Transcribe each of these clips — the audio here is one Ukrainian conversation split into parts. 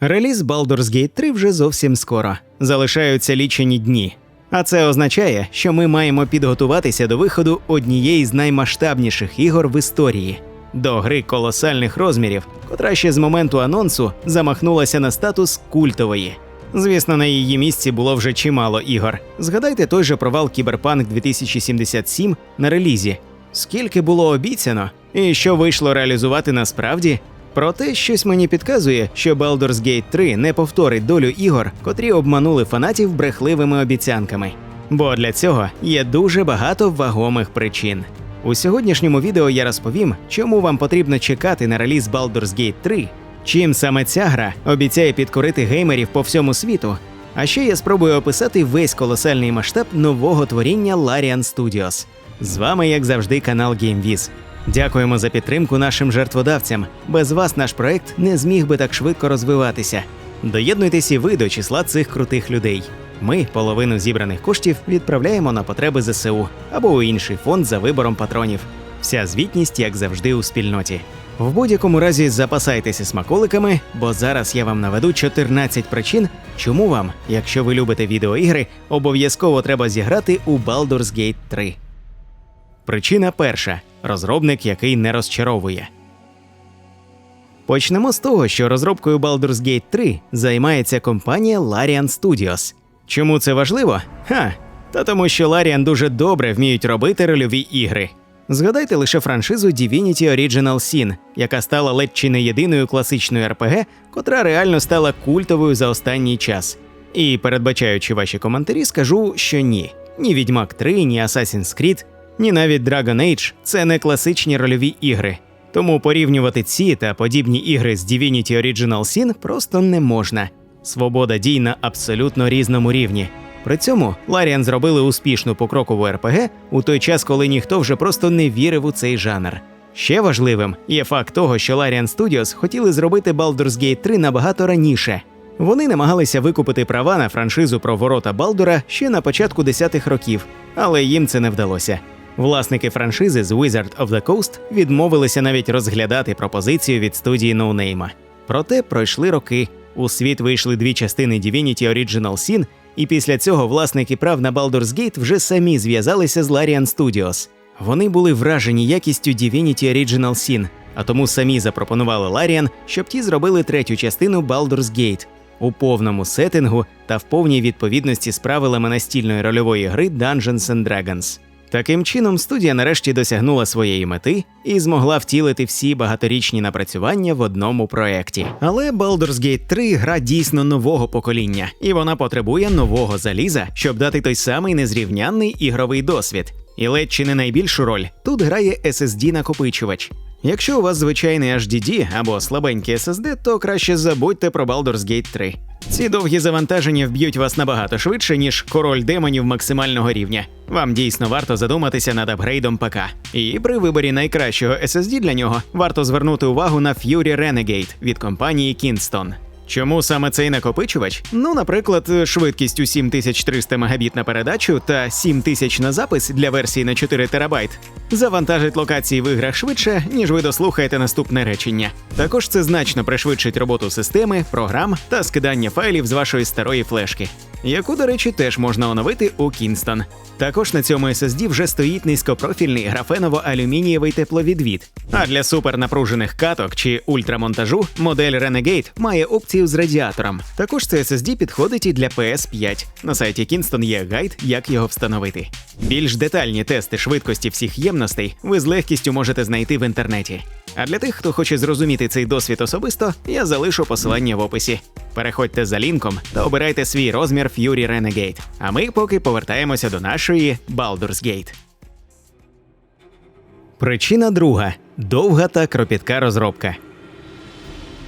Реліз Baldur's Gate 3 вже зовсім скоро. Залишаються лічені дні. А це означає, що ми маємо підготуватися до виходу однієї з наймасштабніших ігор в історії до гри колосальних розмірів, котра ще з моменту анонсу замахнулася на статус культової. Звісно, на її місці було вже чимало ігор. Згадайте той же провал Кіберпанк 2077 на релізі. Скільки було обіцяно, і що вийшло реалізувати насправді. Проте щось мені підказує, що Baldur's Gate 3 не повторить долю ігор, котрі обманули фанатів брехливими обіцянками. Бо для цього є дуже багато вагомих причин. У сьогоднішньому відео я розповім, чому вам потрібно чекати на реліз Baldur's Gate 3, чим саме ця гра обіцяє підкорити геймерів по всьому світу. А ще я спробую описати весь колосальний масштаб нового творіння Larian Studios. З вами, як завжди, канал GameViz. Дякуємо за підтримку нашим жертводавцям. Без вас наш проект не зміг би так швидко розвиватися. Доєднуйтесь і ви до числа цих крутих людей. Ми половину зібраних коштів відправляємо на потреби ЗСУ або у інший фонд за вибором патронів. Вся звітність, як завжди, у спільноті. В будь-якому разі запасайтеся смаколиками, бо зараз я вам наведу 14 причин, чому вам, якщо ви любите відеоігри, обов'язково треба зіграти у Baldur's Gate 3. Причина перша розробник, який не розчаровує. Почнемо з того, що розробкою Baldur's Gate 3 займається компанія Larian Studios. Чому це важливо? Ха, та тому, що Larian дуже добре вміють робити рольові ігри. Згадайте лише франшизу Divinity Original Sin, яка стала ледь чи не єдиною класичною РПГ, котра реально стала культовою за останній час. І передбачаючи ваші коментарі, скажу, що ні. Ні Відьмак 3, ні Assassin's Creed, ні навіть Dragon Age це не класичні рольові ігри. Тому порівнювати ці та подібні ігри з Divinity Original Sin просто не можна. Свобода дій на абсолютно різному рівні. При цьому Larian зробили успішну покрокову РПГ у той час, коли ніхто вже просто не вірив у цей жанр. Ще важливим є факт того, що Larian Studios хотіли зробити Baldur's Gate 3 набагато раніше. Вони намагалися викупити права на франшизу про ворота Балдура ще на початку 10-х років, але їм це не вдалося. Власники франшизи з Wizard of the Coast відмовилися навіть розглядати пропозицію від студії ноунейма. Проте пройшли роки. У світ вийшли дві частини Divinity Original Sin, і після цього власники прав на Baldur's Gate вже самі зв'язалися з Larian Studios. Вони були вражені якістю Divinity Original Sin, а тому самі запропонували Larian, щоб ті зробили третю частину Baldur's Gate у повному сеттингу та в повній відповідності з правилами настільної рольової гри Dungeons and Dragons. Таким чином, студія нарешті досягнула своєї мети і змогла втілити всі багаторічні напрацювання в одному проєкті. Але Baldur's Gate 3 гра дійсно нового покоління, і вона потребує нового заліза, щоб дати той самий незрівнянний ігровий досвід. І ледь чи не найбільшу роль тут грає SSD-накопичувач. Якщо у вас звичайний HDD або слабенький SSD, то краще забудьте про Baldur's Gate 3. Ці довгі завантаження вб'ють вас набагато швидше, ніж король демонів максимального рівня. Вам дійсно варто задуматися над апгрейдом ПК. І при виборі найкращого SSD для нього варто звернути увагу на Fury Renegade від компанії Kingston. Чому саме цей накопичувач? Ну, наприклад, швидкістю 7300 Мбіт на передачу та 7000 на запис для версії на 4 терабайт завантажить локації в іграх швидше, ніж ви дослухаєте наступне речення. Також це значно пришвидшить роботу системи, програм та скидання файлів з вашої старої флешки, яку, до речі, теж можна оновити у Kingston. Також на цьому SSD вже стоїть низькопрофільний графеново-алюмінієвий тепловідвід. А для супернапружених каток чи ультрамонтажу модель Renegade має опцію з радіатором. Також цей SSD підходить і для PS5. На сайті Kingston є гайд, як його встановити. Більш детальні тести швидкості всіх ємностей ви з легкістю можете знайти в інтернеті. А для тих, хто хоче зрозуміти цей досвід особисто, я залишу посилання в описі. Переходьте за лінком та обирайте свій розмір Fury Renegade. А ми поки повертаємося до нашої Baldur's Gate. Причина друга довга та кропітка розробка.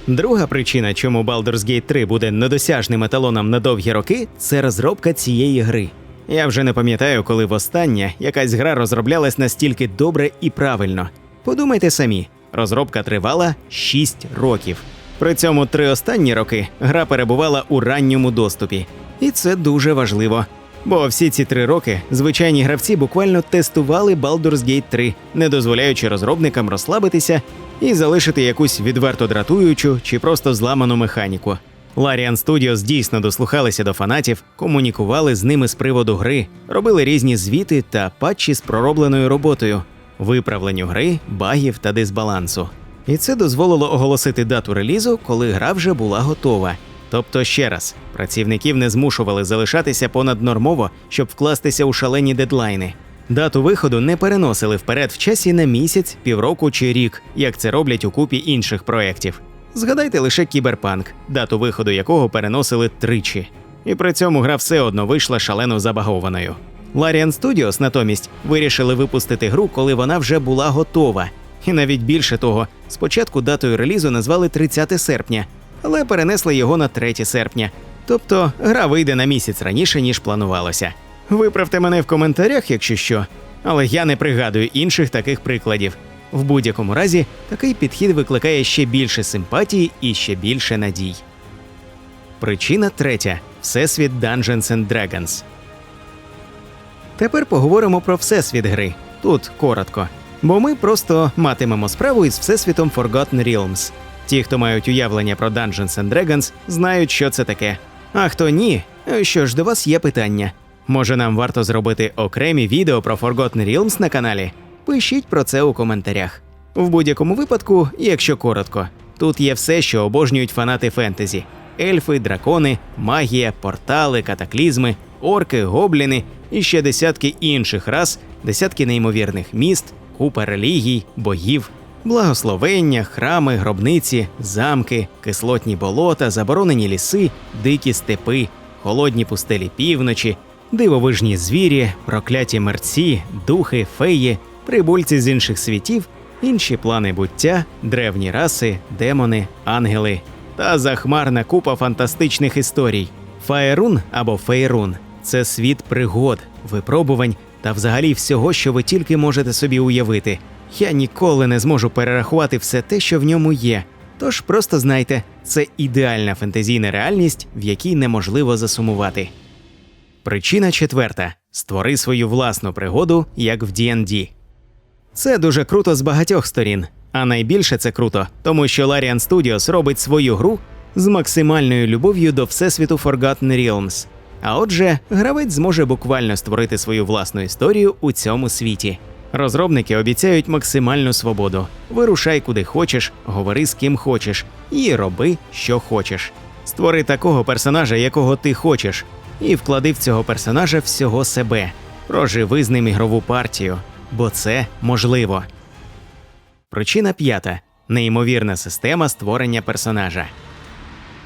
Друга причина, чому Baldur's Gate 3 буде недосяжним еталоном на довгі роки, це розробка цієї гри. Я вже не пам'ятаю, коли востаннє якась гра розроблялась настільки добре і правильно. Подумайте самі, розробка тривала 6 років. При цьому три останні роки гра перебувала у ранньому доступі, і це дуже важливо. Бо всі ці три роки звичайні гравці буквально тестували Baldur's Gate 3, не дозволяючи розробникам розслабитися і залишити якусь відверто дратуючу чи просто зламану механіку. Larian Studios дійсно дослухалися до фанатів, комунікували з ними з приводу гри, робили різні звіти та патчі з проробленою роботою, виправленню гри, багів та дисбалансу. І це дозволило оголосити дату релізу, коли гра вже була готова. Тобто, ще раз, працівників не змушували залишатися понаднормово, щоб вкластися у шалені дедлайни. Дату виходу не переносили вперед в часі на місяць, півроку чи рік, як це роблять у купі інших проєктів. Згадайте лише кіберпанк, дату виходу якого переносили тричі. І при цьому гра все одно вийшла шалено забагованою. Larian Studios натомість вирішили випустити гру, коли вона вже була готова. І навіть більше того, спочатку датою релізу назвали 30 серпня, але перенесли його на 3 серпня. Тобто гра вийде на місяць раніше, ніж планувалося. Виправте мене в коментарях, якщо що, але я не пригадую інших таких прикладів. В будь-якому разі, такий підхід викликає ще більше симпатії і ще більше надій. Причина третя Всесвіт Dungeons and Dragons. Тепер поговоримо про всесвіт гри. Тут коротко. Бо ми просто матимемо справу із всесвітом Forgotten Realms. Ті, хто мають уявлення про Dungeons and Dragons, знають, що це таке. А хто ні, що ж, до вас є питання. Може, нам варто зробити окремі відео про Forgotten Realms на каналі? Пишіть про це у коментарях. В будь-якому випадку, якщо коротко, тут є все, що обожнюють фанати фентезі: ельфи, дракони, магія, портали, катаклізми, орки, гобліни і ще десятки інших рас, десятки неймовірних міст, купа релігій, богів, благословення, храми, гробниці, замки, кислотні болота, заборонені ліси, дикі степи, холодні пустелі півночі, дивовижні звірі, прокляті мерці, духи, феї, прибульці з інших світів, інші плани буття, древні раси, демони, ангели та захмарна купа фантастичних історій. Фаерун або Фейрун це світ пригод, випробувань та взагалі всього, що ви тільки можете собі уявити. Я ніколи не зможу перерахувати все те, що в ньому є. Тож просто знайте, це ідеальна фентезійна реальність, в якій неможливо засумувати. Причина четверта: створи свою власну пригоду, як в D&D. Це дуже круто з багатьох сторін. А найбільше це круто, тому що Larian Studios робить свою гру з максимальною любов'ю до всесвіту Forgotten Realms. А отже, гравець зможе буквально створити свою власну історію у цьому світі. Розробники обіцяють максимальну свободу. Вирушай куди хочеш, говори з ким хочеш, і роби, що хочеш. Створи такого персонажа, якого ти хочеш, і вклади в цього персонажа всього себе. Проживи з ним ігрову партію, бо це можливо. Причина п'ята неймовірна система створення персонажа.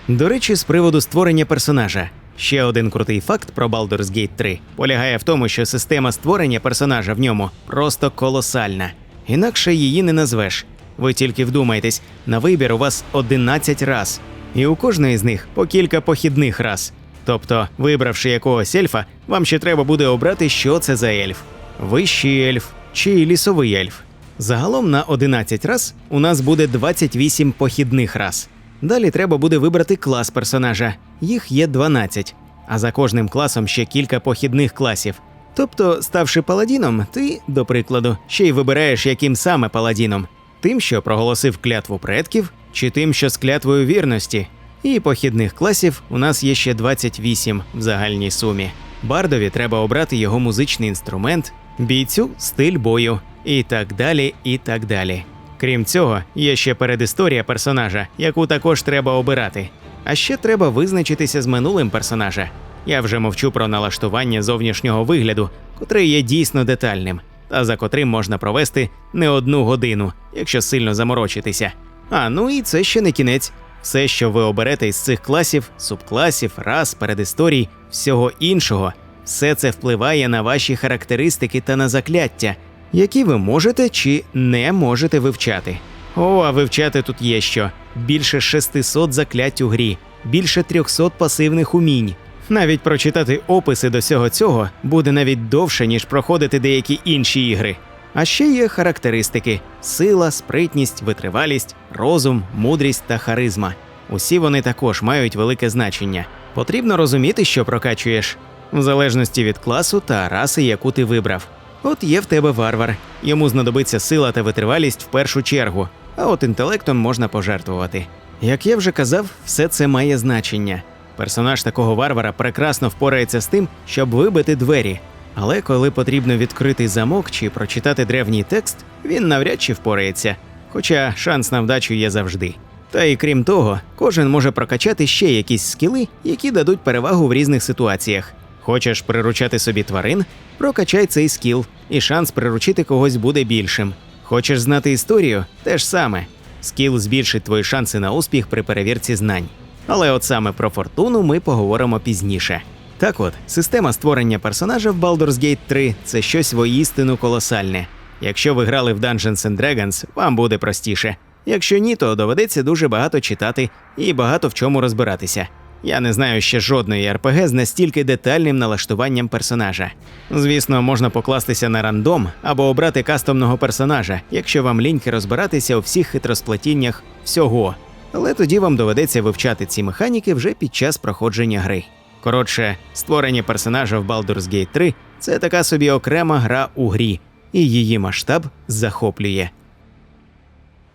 До речі, з приводу створення персонажа. Ще один крутий факт про Baldur's Gate 3 полягає в тому, що система створення персонажа в ньому просто колосальна. Інакше її не назвеш. Ви тільки вдумайтесь, на вибір у вас 11 раз, і у кожної з них по кілька похідних раз. Тобто, вибравши якогось ельфа, вам ще треба буде обрати, що це за ельф: вищий ельф чи лісовий ельф. Загалом на 11 раз у нас буде 28 похідних раз. Далі треба буде вибрати клас персонажа. Їх є 12, а за кожним класом ще кілька похідних класів. Тобто, ставши паладіном, ти, до прикладу, ще й вибираєш, яким саме паладіном: тим, що проголосив клятву предків, чи тим, що з клятвою вірності. І похідних класів у нас є ще 28 в загальній сумі. Бардові треба обрати його музичний інструмент, бійцю стиль бою, і так далі, і так далі. Крім цього, є ще передісторія персонажа, яку також треба обирати. А ще треба визначитися з минулим персонажа. Я вже мовчу про налаштування зовнішнього вигляду, котре є дійсно детальним, та за котрим можна провести не одну годину, якщо сильно заморочитися. А ну і це ще не кінець. Все, що ви оберете із цих класів, субкласів, рас, передісторій, всього іншого, все це впливає на ваші характеристики та на закляття, які ви можете чи не можете вивчати. О, а вивчати тут є що: більше 600 заклять у грі, більше 300 пасивних умінь. Навіть прочитати описи до всього цього буде навіть довше, ніж проходити деякі інші ігри. А ще є характеристики: сила, спритність, витривалість, розум, мудрість та харизма. Усі вони також мають велике значення. Потрібно розуміти, що прокачуєш, в залежності від класу та раси, яку ти вибрав. От є в тебе варвар, йому знадобиться сила та витривалість в першу чергу, а от інтелектом можна пожертвувати. Як я вже казав, все це має значення. Персонаж такого варвара прекрасно впорається з тим, щоб вибити двері. Але коли потрібно відкрити замок чи прочитати древній текст, він навряд чи впорається, хоча шанс на вдачу є завжди. Та й крім того, кожен може прокачати ще якісь скіли, які дадуть перевагу в різних ситуаціях. Хочеш приручати собі тварин, прокачай цей скіл, і шанс приручити когось буде більшим. Хочеш знати історію те ж саме. Скіл збільшить твої шанси на успіх при перевірці знань. Але от саме про фортуну ми поговоримо пізніше. Так от, система створення персонажа в Baldur's Gate 3 це щось воістину колосальне. Якщо ви грали в Dungeons and Dragons, вам буде простіше. Якщо ні, то доведеться дуже багато читати і багато в чому розбиратися. Я не знаю ще жодної РПГ з настільки детальним налаштуванням персонажа. Звісно, можна покластися на рандом або обрати кастомного персонажа, якщо вам ліньки розбиратися у всіх хитросплетіннях всього. Але тоді вам доведеться вивчати ці механіки вже під час проходження гри. Коротше, створення персонажа в Baldur's Gate 3 це така собі окрема гра у грі, і її масштаб захоплює.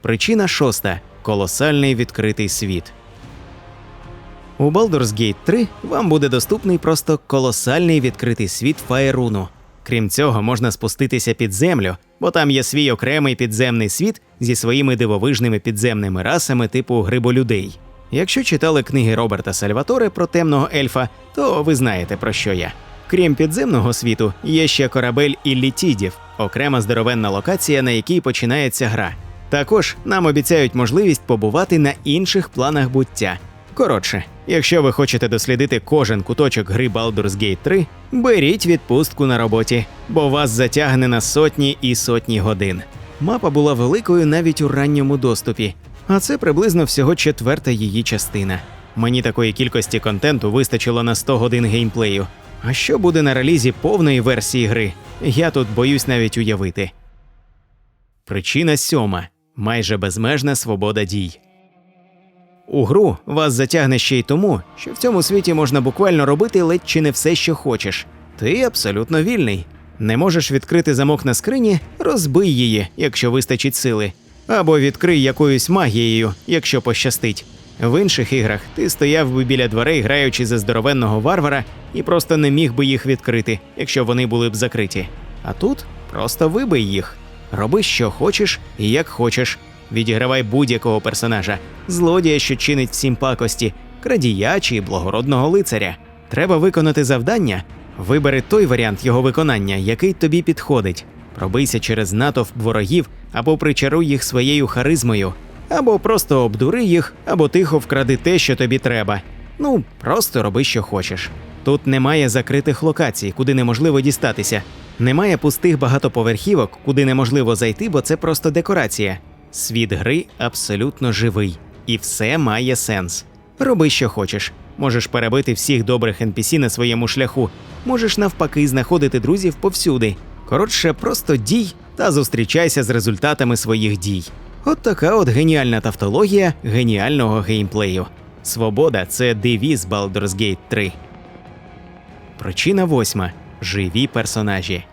Причина шоста колосальний відкритий світ. У Baldur's Gate 3 вам буде доступний просто колосальний відкритий світ Фаеруну. Крім цього, можна спуститися під землю, бо там є свій окремий підземний світ зі своїми дивовижними підземними расами типу гриболюдей. Якщо читали книги Роберта Сальваторе про темного ельфа, то ви знаєте про що я. Крім підземного світу, є ще корабель Іллітідів, окрема здоровенна локація, на якій починається гра. Також нам обіцяють можливість побувати на інших планах буття. Коротше, якщо ви хочете дослідити кожен куточок гри Baldur's Gate 3, беріть відпустку на роботі, бо вас затягне на сотні і сотні годин. Мапа була великою навіть у ранньому доступі, а це приблизно всього четверта її частина. Мені такої кількості контенту вистачило на 100 годин геймплею. А що буде на релізі повної версії гри? Я тут боюсь навіть уявити. Причина сьома майже безмежна свобода дій. У гру вас затягне ще й тому, що в цьому світі можна буквально робити ледь чи не все, що хочеш. Ти абсолютно вільний. Не можеш відкрити замок на скрині, розбий її, якщо вистачить сили, або відкрий якоюсь магією, якщо пощастить. В інших іграх ти стояв би біля дверей, граючи за здоровенного варвара, і просто не міг би їх відкрити, якщо вони були б закриті. А тут просто вибий їх. Роби, що хочеш і як хочеш. Відігравай будь-якого персонажа, злодія, що чинить всім пакості, крадія чи благородного лицаря. Треба виконати завдання. Вибери той варіант його виконання, який тобі підходить. Пробийся через натовп ворогів або причаруй їх своєю харизмою, або просто обдури їх, або тихо вкради те, що тобі треба. Ну, просто роби, що хочеш. Тут немає закритих локацій, куди неможливо дістатися. Немає пустих багатоповерхівок, куди неможливо зайти, бо це просто декорація. Світ гри абсолютно живий, і все має сенс. Роби, що хочеш. Можеш перебити всіх добрих NPC на своєму шляху, можеш навпаки знаходити друзів повсюди. Коротше, просто дій та зустрічайся з результатами своїх дій. От така от геніальна тавтологія геніального геймплею. Свобода це девіз Baldur's Gate 3. Причина восьма живі персонажі.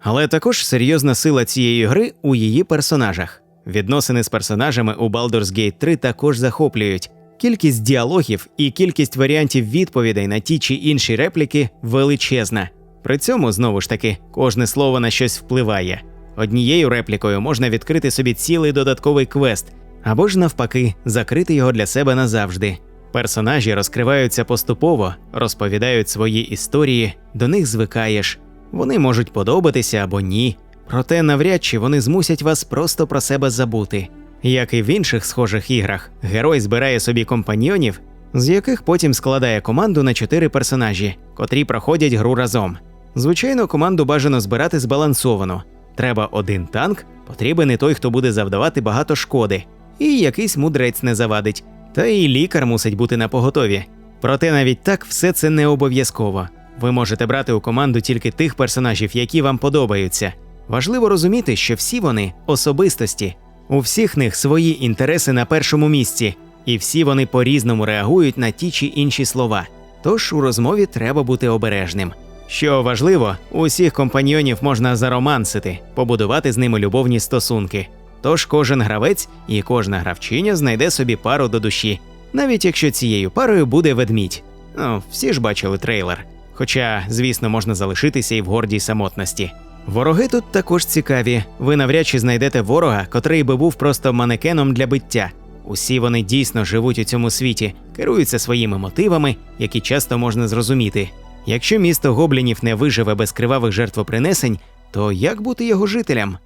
Але також серйозна сила цієї гри у її персонажах. Відносини з персонажами у Baldur's Gate 3 також захоплюють. Кількість діалогів і кількість варіантів відповідей на ті чи інші репліки величезна. При цьому, знову ж таки, кожне слово на щось впливає. Однією реплікою можна відкрити собі цілий додатковий квест, або ж навпаки, закрити його для себе назавжди. Персонажі розкриваються поступово, розповідають свої історії, до них звикаєш. Вони можуть подобатися або ні, проте навряд чи вони змусять вас просто про себе забути. Як і в інших схожих іграх, герой збирає собі компаньйонів, з яких потім складає команду на чотири персонажі, котрі проходять гру разом. Звичайно, команду бажано збирати збалансовано. Треба один танк, потрібен і той, хто буде завдавати багато шкоди, і якийсь мудрець не завадить, та і лікар мусить бути на поготові. Проте навіть так все це не обов'язково. Ви можете брати у команду тільки тих персонажів, які вам подобаються. Важливо розуміти, що всі вони особистості, у всіх них свої інтереси на першому місці, і всі вони по-різному реагують на ті чи інші слова. Тож у розмові треба бути обережним. Що важливо, усіх компаньйонів можна заромансити, побудувати з ними любовні стосунки. Тож кожен гравець і кожна гравчиня знайде собі пару до душі, навіть якщо цією парою буде ведмідь. Ну, всі ж бачили трейлер. Хоча, звісно, можна залишитися і в гордій самотності. Вороги тут також цікаві. Ви навряд чи знайдете ворога, котрий би був просто манекеном для биття. Усі вони дійсно живуть у цьому світі, керуються своїми мотивами, які часто можна зрозуміти. Якщо місто гоблінів не виживе без кривавих жертвопринесень, то як бути його жителям?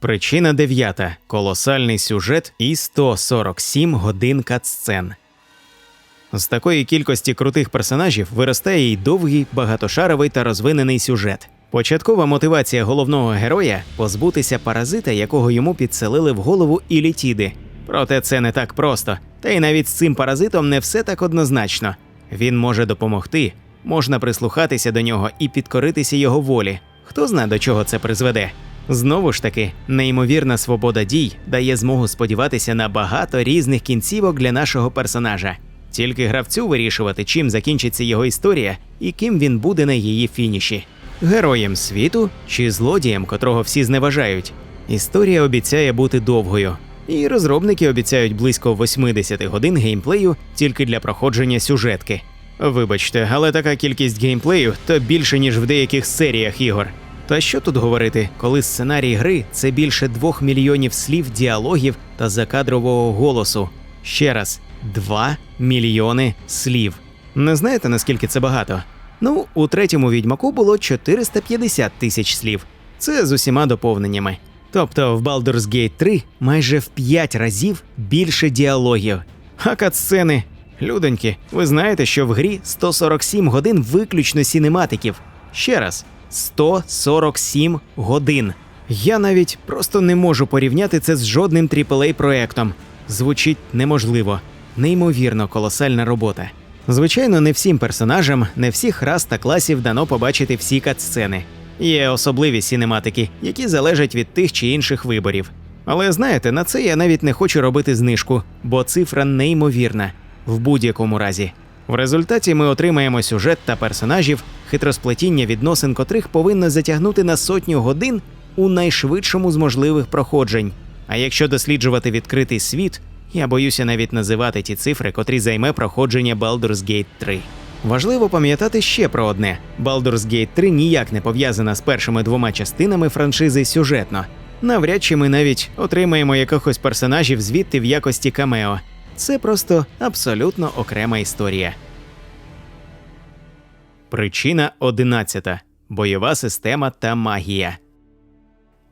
Причина дев'ята колосальний сюжет і 147 годин катсцен. З такої кількості крутих персонажів виростає й довгий, багатошаровий та розвинений сюжет. Початкова мотивація головного героя позбутися паразита, якого йому підселили в голову ілітіди. Проте це не так просто, та й навіть з цим паразитом не все так однозначно. Він може допомогти, можна прислухатися до нього і підкоритися його волі. Хто зна до чого це призведе. Знову ж таки, неймовірна свобода дій дає змогу сподіватися на багато різних кінцівок для нашого персонажа. Тільки гравцю вирішувати, чим закінчиться його історія і ким він буде на її фініші. Героєм світу чи злодієм, котрого всі зневажають. Історія обіцяє бути довгою, і розробники обіцяють близько 80 годин геймплею тільки для проходження сюжетки. Вибачте, але така кількість геймплею то більше, ніж в деяких серіях ігор. Та що тут говорити, коли сценарій гри це більше двох мільйонів слів, діалогів та закадрового голосу. Ще раз, 2 мільйони слів. Не знаєте, наскільки це багато? Ну, у третьому відьмаку було 450 тисяч слів. Це з усіма доповненнями. Тобто в Baldur's Gate 3 майже в 5 разів більше діалогів. А катсцени. Людоньки, ви знаєте, що в грі 147 годин виключно сінематиків. Ще раз, 147 годин. Я навіть просто не можу порівняти це з жодним aaa проектом. Звучить неможливо, неймовірно колосальна робота. Звичайно, не всім персонажам, не всіх рас та класів дано побачити всі катсцени. Є особливі сінематики, які залежать від тих чи інших виборів. Але знаєте, на це я навіть не хочу робити знижку, бо цифра неймовірна в будь-якому разі. В результаті ми отримаємо сюжет та персонажів, хитросплетіння відносин котрих повинно затягнути на сотню годин у найшвидшому з можливих проходжень. А якщо досліджувати відкритий світ, я боюся навіть називати ті цифри, котрі займе проходження Baldur's Gate 3. Важливо пам'ятати ще про одне: Baldur's Gate 3 ніяк не пов'язана з першими двома частинами франшизи сюжетно. Навряд чи ми навіть отримаємо якихось персонажів звідти в якості камео. Це просто абсолютно окрема історія. Причина 11. Бойова система та магія.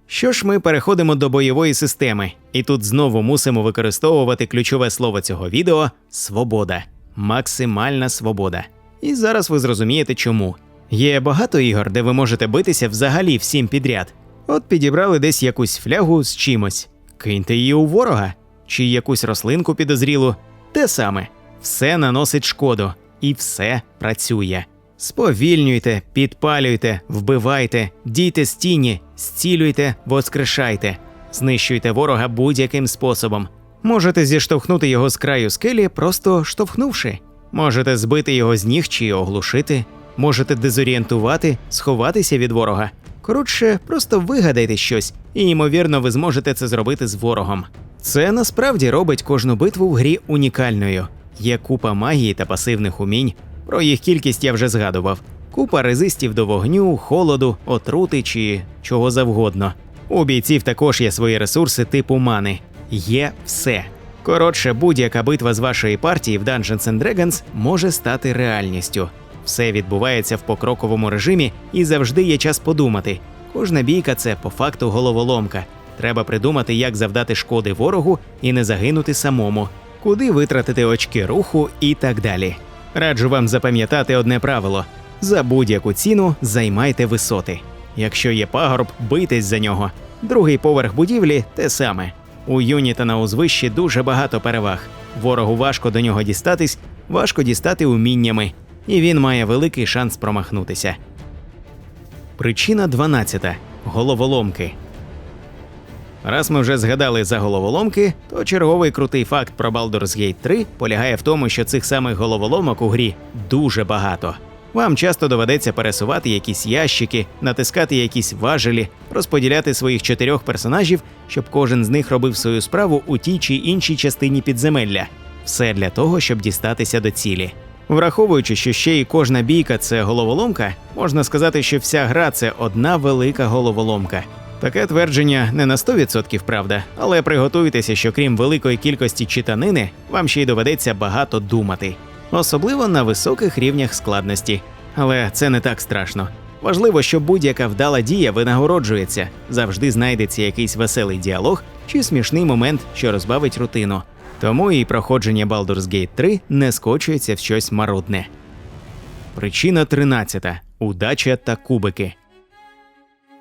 Що ж, ми переходимо до бойової системи, і тут знову мусимо використовувати ключове слово цього відео свобода, максимальна свобода. І зараз ви зрозумієте чому. Є багато ігор, де ви можете битися взагалі всім підряд. От підібрали десь якусь флягу з чимось, киньте її у ворога, чи якусь рослинку підозрілу. Те саме, все наносить шкоду, і все працює. Сповільнюйте, підпалюйте, вбивайте, дійте з тіні, зцілюйте, воскрешайте, знищуйте ворога будь-яким способом. Можете зіштовхнути його з краю скелі, просто штовхнувши. Можете збити його з ніг чи оглушити, можете дезорієнтувати, сховатися від ворога. Коротше, просто вигадайте щось, і ймовірно, ви зможете це зробити з ворогом. Це насправді робить кожну битву в грі унікальною. Є купа магії та пасивних умінь. Про їх кількість я вже згадував. Купа резистів до вогню, холоду, отрути чи чого завгодно. У бійців також є свої ресурси типу мани. Є все. Коротше, будь-яка битва з вашої партії в Dungeons and Dragons може стати реальністю. Все відбувається в покроковому режимі і завжди є час подумати. Кожна бійка це по факту головоломка. Треба придумати, як завдати шкоди ворогу і не загинути самому, куди витратити очки руху і так далі. Раджу вам запам'ятати одне правило: за будь-яку ціну займайте висоти. Якщо є пагорб, бийтесь за нього. Другий поверх будівлі те саме. У юніта на узвищі дуже багато переваг. Ворогу важко до нього дістатись, важко дістати уміннями, і він має великий шанс промахнутися. Причина 12. Головоломки. Раз ми вже згадали за головоломки, то черговий крутий факт про Baldur's Gate 3 полягає в тому, що цих самих головоломок у грі дуже багато. Вам часто доведеться пересувати якісь ящики, натискати якісь важелі, розподіляти своїх чотирьох персонажів, щоб кожен з них робив свою справу у тій чи іншій частині підземелля. Все для того, щоб дістатися до цілі. Враховуючи, що ще й кожна бійка це головоломка, можна сказати, що вся гра це одна велика головоломка. Таке твердження не на 100% правда, але приготуйтеся, що крім великої кількості читанини, вам ще й доведеться багато думати, особливо на високих рівнях складності. Але це не так страшно. Важливо, що будь-яка вдала дія винагороджується, завжди знайдеться якийсь веселий діалог чи смішний момент, що розбавить рутину. Тому і проходження Baldur's Gate 3 не скочується в щось марудне. Причина 13. Удача та кубики.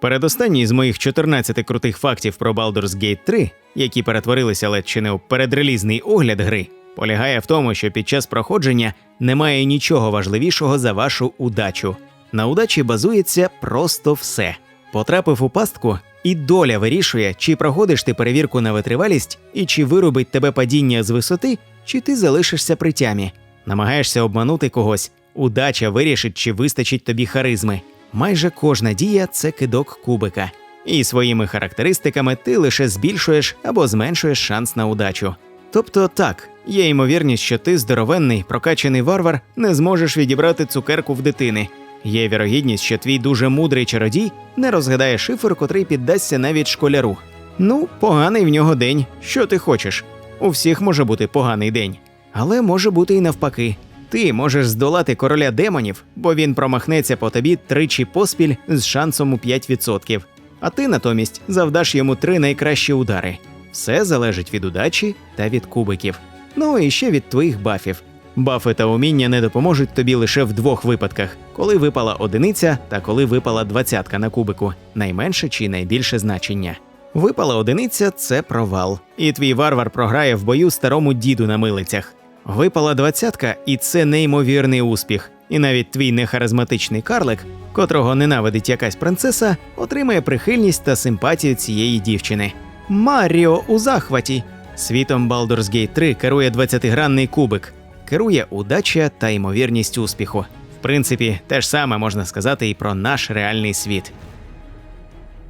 Передостанній з моїх 14 крутих фактів про Baldur's Gate 3, які перетворилися ледь чи не у передрелізний огляд гри, полягає в тому, що під час проходження немає нічого важливішого за вашу удачу. На удачі базується просто все. Потрапив у пастку, і доля вирішує, чи проходиш ти перевірку на витривалість, і чи виробить тебе падіння з висоти, чи ти залишишся при тямі. Намагаєшся обманути когось, удача вирішить, чи вистачить тобі харизми. Майже кожна дія це кидок кубика. І своїми характеристиками ти лише збільшуєш або зменшуєш шанс на удачу. Тобто так, є ймовірність, що ти здоровенний, прокачаний варвар, не зможеш відібрати цукерку в дитини. Є вірогідність, що твій дуже мудрий чародій не розгадає шифр, котрий піддасться навіть школяру. Ну, поганий в нього день. Що ти хочеш? У всіх може бути поганий день, але може бути і навпаки. Ти можеш здолати короля демонів, бо він промахнеться по тобі тричі поспіль з шансом у 5%, а ти натомість завдаш йому три найкращі удари. Все залежить від удачі та від кубиків. Ну і ще від твоїх бафів. Бафи та уміння не допоможуть тобі лише в двох випадках: коли випала одиниця та коли випала двадцятка на кубику, найменше чи найбільше значення. Випала одиниця це провал, і твій варвар програє в бою старому діду на милицях. Випала двадцятка, і це неймовірний успіх. І навіть твій нехаризматичний карлик, котрого ненавидить якась принцеса, отримає прихильність та симпатію цієї дівчини. Маріо у захваті. Світом Baldur's Gate 3 керує 20-гранний кубик, керує удача та ймовірність успіху. В принципі, те ж саме можна сказати і про наш реальний світ.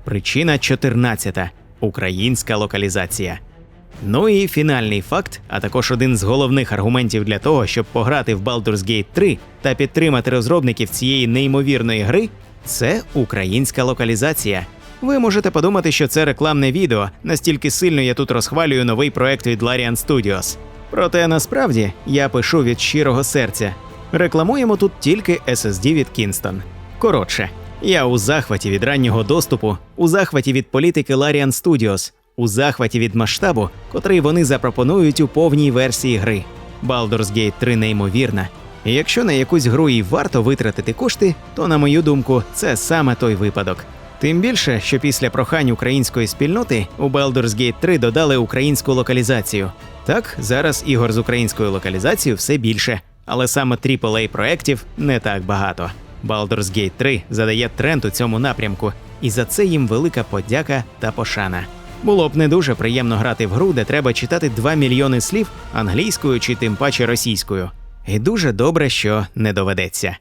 Причина 14. Українська локалізація. Ну і фінальний факт, а також один з головних аргументів для того, щоб пограти в Baldur's Gate 3 та підтримати розробників цієї неймовірної гри, це українська локалізація. Ви можете подумати, що це рекламне відео, настільки сильно я тут розхвалюю новий проект від Larian Studios. Проте насправді я пишу від щирого серця. Рекламуємо тут тільки SSD від Kingston. Коротше, я у захваті від раннього доступу, у захваті від політики Larian Studios, у захваті від масштабу, котрий вони запропонують у повній версії гри. Baldur's Gate 3 неймовірна. І якщо на якусь гру і варто витратити кошти, то, на мою думку, це саме той випадок. Тим більше, що після прохань української спільноти у Baldur's Gate 3 додали українську локалізацію. Так, зараз ігор з українською локалізацією все більше, але саме aaa проєктів не так багато. Baldur's Gate 3 задає тренд у цьому напрямку, і за це їм велика подяка та пошана. Було б не дуже приємно грати в гру, де треба читати 2 мільйони слів англійською чи тим паче російською. І дуже добре, що не доведеться.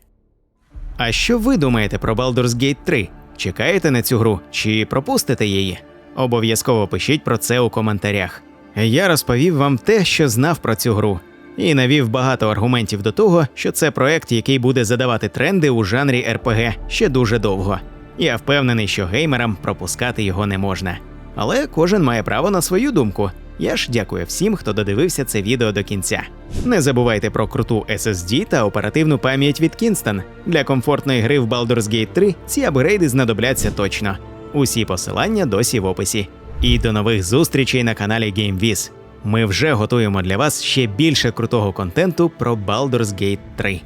А що ви думаєте про Baldur's Gate 3? Чекаєте на цю гру чи пропустите її? Обов'язково пишіть про це у коментарях. Я розповів вам те, що знав про цю гру, і навів багато аргументів до того, що це проект, який буде задавати тренди у жанрі РПГ ще дуже довго. Я впевнений, що геймерам пропускати його не можна. Але кожен має право на свою думку. Я ж дякую всім, хто додивився це відео до кінця. Не забувайте про круту SSD та оперативну пам'ять від Kingston. Для комфортної гри в Baldur's Gate 3 ці апгрейди знадобляться точно. Усі посилання досі в описі. І до нових зустрічей на каналі GameViz. Ми вже готуємо для вас ще більше крутого контенту про Baldur's Gate 3.